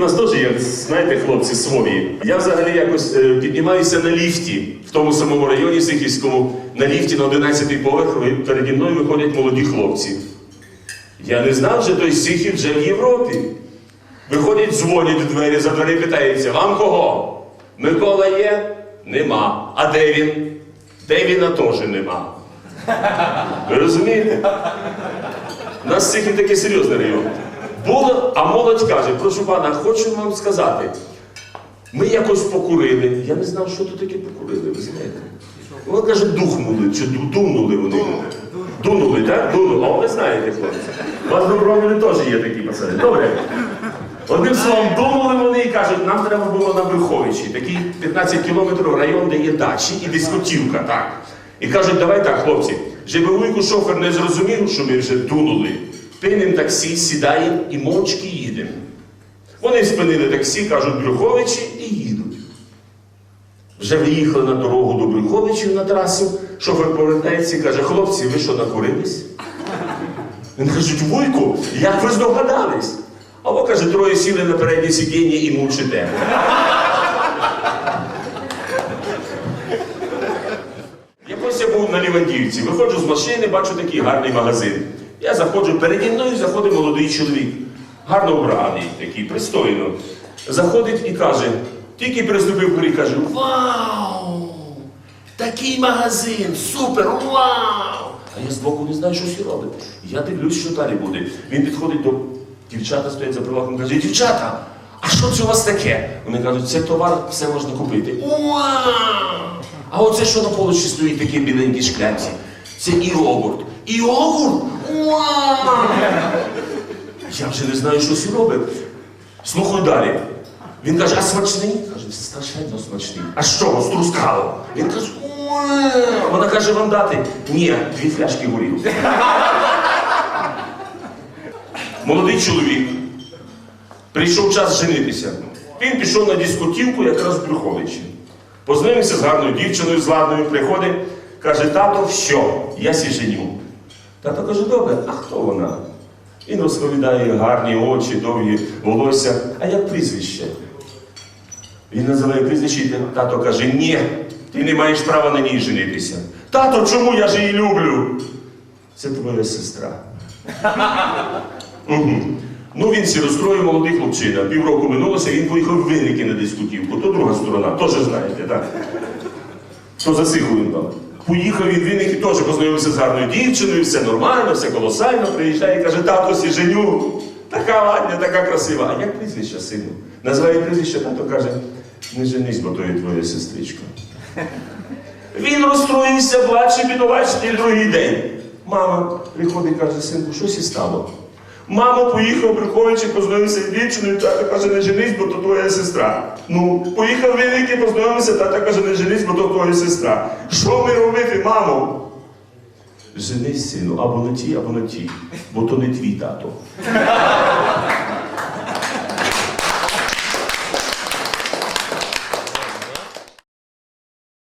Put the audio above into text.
в нас теж є, знаєте, хлопці свої. Я взагалі якось е, піднімаюся на ліфті в тому самому районі Сихівському, на ліфті на 11-й поверх, переді мною виходять молоді хлопці. Я не знав, що той Сихів вже в Європі. Виходять, дзвонять у двері, за двері питаються, вам кого? Микола є? Нема. А де він? Девіна теж нема. Ви розумієте? У нас Сихів такий серйозний район. Було, а молодь каже, прошу пана, хочу вам сказати. Ми якось покурили. Я не знав, що тут таке покурили, ви знаєте. Вона каже, духнули, чи дунули вони. Дунули, так? Дунули. О, ви знаєте, хлопці. У вас в Доброволі теж є такі пацани. Добре. Одним словом, думали вони і кажуть, нам треба було на Брюховичі, такий 15 кілометрів район, де є дачі і дискотівка, так. І кажуть, давай так, хлопці, Жебевуйку шофер не зрозумів, що ми вже дунули. Пинем таксі, сідаємо і мовчки їдемо. Вони спинили таксі, кажуть, Брюховичі і їдуть. Вже виїхали на дорогу до Брюховичів на трасу, шофер повертається і каже, хлопці, ви що накурились? Вони кажуть, Вуйку, як ви здогадались? А ви, каже, троє сіли на переднє сидіння і мовчите. Якось я був на Лівандівці, виходжу з машини, бачу такий гарний магазин. Я заходжу, переді мною заходить молодий чоловік, гарно вбраний, такий, пристойно. Заходить і каже, тільки переступив поріг, каже, Вау! Такий магазин, супер, вау! А я збоку не знаю, що сі робить. Я дивлюсь, що далі буде. Він підходить до дівчата, стоять за прилавком, каже, дівчата, а що це у вас таке? Вони кажуть, це товар, все можна купити. Вау! А оце що на полочі стоїть такі біленькі шклянці? Це іогурт. Іогурт? Я вже не знаю, що сі робить. Слухаю далі. Він каже, а смачний? Каже, страшенно смачний. А що, з трускавом? Він каже, «Уа». вона каже, вам дати? Ні, дві фляшки горілки. Молодий чоловік. Прийшов час женитися. Він пішов на дискотівку якраз в Брюховичі. Познайомився з гарною дівчиною, з ладною, приходить, каже, тато, що? Я сі женю. Тато каже, добре, а хто вона? Він розповідає гарні очі, довгі волосся. А як прізвище? Він називає прізвище, і тато каже, ні, ти не маєш права на ній женитися. Тато, чому я ж її люблю? Це твоя сестра. Угу. Ну він сі розстроїв молодий хлопчина. Півроку минулося, він поїхав в винники на дискутівку. То друга сторона, теж знаєте, так? То засиху він там. Поїхав він в винники, теж познайомився з гарною дівчиною, все нормально, все колосально. Приїжджає і каже, тато сі женю. Така ладня, така красива. А як прізвище сину? Називає прізвище, тато каже, не женись, бо то є твоя сестричка. Він розстроївся, плаче, бідолачний другий день. Мама приходить і каже, синку, щось і стало. Мама поїхав, приходячи, познайомився з дівчиною, тата каже, не женись, бо то твоя сестра. Ну, поїхав великий, познайомився, тата каже, не женись, бо то твоя сестра. Що ми робити, мамо? Женись, сину, або на тій, або на тій, бо то не твій тато.